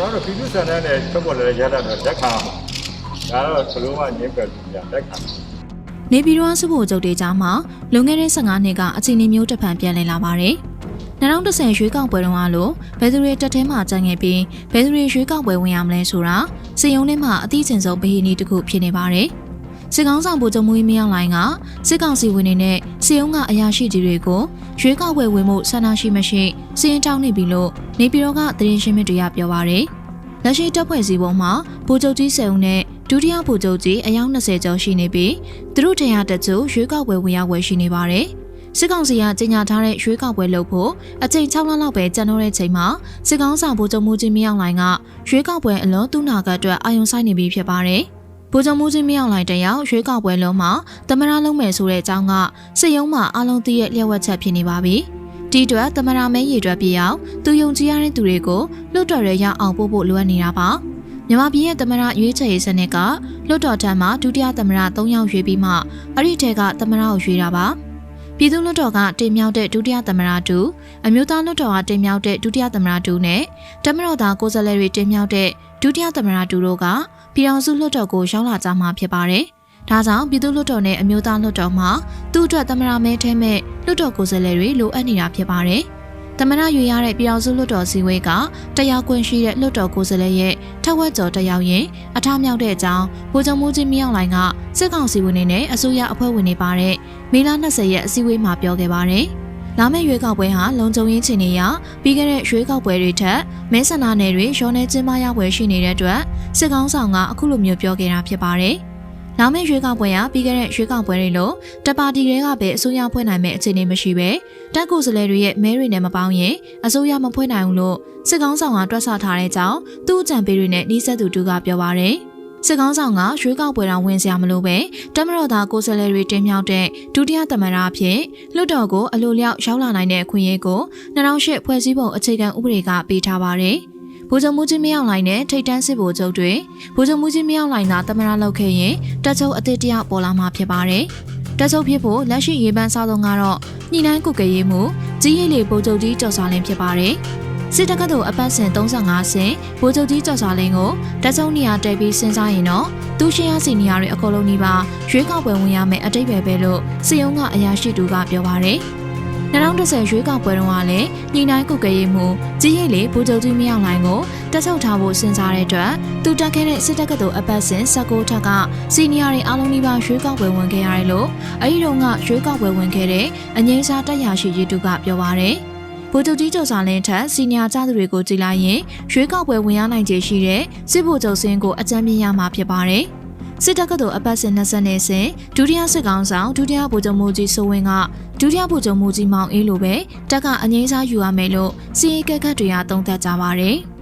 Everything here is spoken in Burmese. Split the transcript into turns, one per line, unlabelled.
ကျွန်တော်တို့ပြည်သူ့ဆန္ဒနဲ့ထုတ်ပေါ်လာတဲ့ရတာတော့လက်ခံအောင်ဒါတော့ဘလို့မှငင်းပယ်လို့မရလက်ခံ
နေပြည်တော်စုဖို့ချုပ်တေးကြားမှာလွန်ခဲ့တဲ့15နှစ်ကအခြေအနေမျိုးတစ်ဖန်ပြန်လည်လာပါတယ်။2010ရွေးကောက်ပွဲတုန်းကလို့ဘယ်သူတွေတက်ထဲမှာကြံခဲ့ပြီးဘယ်သူတွေရွေးကောက်ပွဲဝင်ရမလဲဆိုတာစည်ရုံးထဲမှာအသိချင်ဆုံးဗဟိနီတစ်ခုဖြစ်နေပါတယ်။ စစ်ကောင်းဆောင်ဗိုလ်ချုပ်မူကြီးမင်းအောင်လှိုင်ကစစ်ကောင်စီဝင်တွေနဲ့စီယုံကအရာရှိကြီးတွေကိုရွေးကောက်ပွဲဝင်မှုဆန္ဒရှိမရှိစီရင်တောင်းနေပြီလို့နေပြည်တော်ကသတင်းရှင်းမြစ်တွေကပြောပါရယ်။လက်ရှိတပ်ဖွဲ့စည်းပုံမှာဗိုလ်ချုပ်ကြီးစေုံနဲ့ဒုတိယဗိုလ်ချုပ်ကြီးအယောက်20ကျော်ရှိနေပြီးသူတို့ထင်ရတဲ့ကျိုးရွေးကောက်ပွဲဝင်ရောက်ဝယ်ရှိနေပါတယ်။စစ်ကောင်စီကကြေညာထားတဲ့ရွေးကောက်ပွဲလုပ်ဖို့အချိန်6လလောက်ပဲကြံတော့တဲ့ချိန်မှာစစ်ကောင်ဆောင်ဗိုလ်ချုပ်မူကြီးမင်းအောင်လှိုင်ကရွေးကောက်ပွဲအလွန်သူနာကအတွက်အာရုံစိုက်နေပြီဖြစ်ပါတယ်။ ဗိုလ်ချုပ်မူကြီးမင်းအောင်လှိုင်တယောက်ရွေးကောက်ပွဲလုံးမှာတမရလုံးမယ်ဆိုတဲ့အကြောင်းကစစ်ရုံးမှာအလုံးသိရဲ့လျှက်ဝက်ချက်ဖြစ်နေပါပြီ။ဒီအတွက်တမရမဲရည်အတွက်ပြအောင်သူယုံကြည်ရတဲ့သူတွေကိုလွတ်တော်ရဲရအောင်ပို့ဖို့လိုအပ်နေတာပါ။မြန်မာပြည်ရဲ့သမရရွေးချယ်ရေးစနစ်ကလွတ်တော်ထံမှာဒုတိယသမရ3ယောက်ရွေးပြီးမှအဲ့ဒီထဲကသမရကိုရွေးတာပါ ပြည်သူ့လွတ်တော်ကတင်မြှောက်တဲ့ဒုတိယသမရတူအမျိုးသားလွတ်တော်ကတင်မြှောက်တဲ့ဒုတိယသမရတူနဲ့တမတော်သားကိုယ်စားလှယ်တွေတင်မြှောက်တဲ့ဒုတိယသမရတူတို့ကပြည်အောင်စုလွတ်တော်ကိုရောက်လာကြမှာဖြစ်ပါတယ်ဒါကြောင့်ပြည်သူ့လွတ်တော်နဲ့အမျိုးသားလွတ်တော်မှာသူ့အတွက်သမရမဲထဲမဲ့လွတ်တော်ကိုယ်စားလှယ်တွေလိုအပ်နေတာဖြစ်ပါတယ်သမရရွေရတဲ့ပြည်အောင်စုလွတ်တော်စည်းဝေးကတရားခွင့်ရှိတဲ့လွတ်တော်ကိုယ်စားလှယ်ရဲ့ထ က်ဝက်ကျော်တက်ရောက်ရင်အထမြောက်တဲ့အကြောင်းဗိုလ်ချုပ်မှုကြီးမြောက်လိုင်ကစစ်ကောင်စီဝင်တွေနဲ့အစိုးရအဖွဲ့ဝင်တွေပါတဲ့မေလ20ရက်အစည်းအဝေးမှာပြောခဲ့ပါတယ်။လာမယ့်ရွေးကောက်ပွဲဟာလုံခြုံရေးချင်နေရပြီးခဲ့တဲ့ရွေးကောက်ပွဲတွေထက်မဲဆန္ဒနယ်တွေရောနေကျင်းပရပွဲရှိနေတဲ့အတွက်စစ်ကောင်ဆောင်ကအခုလိုမျိုးပြောခဲ့တာဖြစ်ပါတယ်။ လာမယ့်ရွေးကောက်ပွဲဟာပြီးခဲ့တဲ့ရွေးကောက်ပွဲတွေလိုတပါတီတွေကပဲအစိုးရဖွဲ့နိုင်မယ့်အခြေအနေမရှိပဲတက်ကိုယ်စားလှယ်တွေရဲ့မဲတွေနဲ့မပေါင်းရင်အစိုးရမဖွဲ့နိုင်ဘူးလို့စစ်ကောင်ဆောင်ကတွက်ဆထားတဲ့ကြောင်းသူ့အကြံပေးတွေနဲ့နှီးဆက်သူတူကပြောပါရယ်။စစ်ကောင်းဆောင်ကရွေးကောက်ပွဲတော်ဝင်စရာမလိုပဲတမတော်သားကိုယ်စားလှယ်တွေတင်မြှောက်တဲ့ဒုတိယသမ္မတအဖြစ်လွတ်တော်ကိုအလိုလျောက်ရောက်လာနိုင်တဲ့အခွင့်အရေးကို2008ဖွဲ့စည်းပုံအခြေခံဥပဒေကပေးထားပါတယ်။ ဗိုလ်ချုပ်မှုကြီးမင်းအောင်လှိုင်နဲ့ထိတ်တန်းစစ်ဗိုလ်ချုပ်တွေဗိုလ်ချုပ်မှုကြီးမင်းအောင်လှိုင်သာသမ္မတလုပ်ခဲ့ရင်တပ်ချုပ်အသစ်တယောက်ပေါ်လာမှာဖြစ်ပါတယ်။တပ်ချုပ်ဖြစ်ဖို့လက်ရှိရေးပန်းစားဆုံးကတော့ညှိနှိုင်းကုကရေးမှုကြီးရိပ်လေဗိုလ်ချုပ်ကြီးကျော်စာလင်းဖြစ်ပါတယ်။စစ်တပ်ကတို့အပတ်စဉ်35ဆင်ဗိုလ်ချုပ်ကြီးကျော်စာလင်းကိုတပ်ချုပ်နေရာတက်ပြီးစဉ်းစားရင်တော့သူရှင်းရစီနေရာတွေအကုန်လုံးဒီပါရွေးကောက်ပွဲဝင်ရမယ်အတိတ်ပဲပဲလို့စစ်ရုံးကအရာရှိတူကပြောပါရယ် 2010ရွေးကောက်ပွဲတုန်းကလည်းညီနိုင်ကုတ်ကရေးမှုကြီးရိပ်လေဗိုလ်ချုပ်ကြီးမရောက်နိုင်ကိုတက်ချုပ်ထားဖို့စဉ်းစားတဲ့အတွက်သူတက်ခဲ့တဲ့စစ်တပ်ကတို့အပတ်စဉ်16ထက်ကစီနီယာတွေအားလုံးဒီပါရွေးကောက်ပွဲဝင်ခဲ့ရတယ်လို့အဲဒီတုန်းကရွေးကောက်ပွဲဝင်ခဲ့တဲ့အငိမ့်စားတက်ရာရှိရေးတူကပြောပါရယ်ဗိုလ်ချုပ်ကြီးကျော်စာလင်းထက်စီနီယာကျသူတွေကိုကြည်လိုက်ရင်ရွေးကောက်ပွဲဝင်ရနိုင်ခြေရှိတဲ့စစ်ဗိုလ်ချုပ်စင်းကိုအကြံပြရမှာဖြစ်ပါတယ်။ စစ်တပ်ကတော်အပတ်စဉ်20နဲ့စဉ်ဒုတိယစစ်ကောင်ဆောင်ဒုတိယဗိုလ်ချုပ်မူကြီးစိုးဝင်းကဒုတိယဗိုလ်ချုပ်မူကြီးမောင်အေးလိုပဲတက်ကအငိမ့်စားယူရမယ်လို့စီရင်ကက်ကတ်တွေကသုံးသပ်ကြပါတယ်။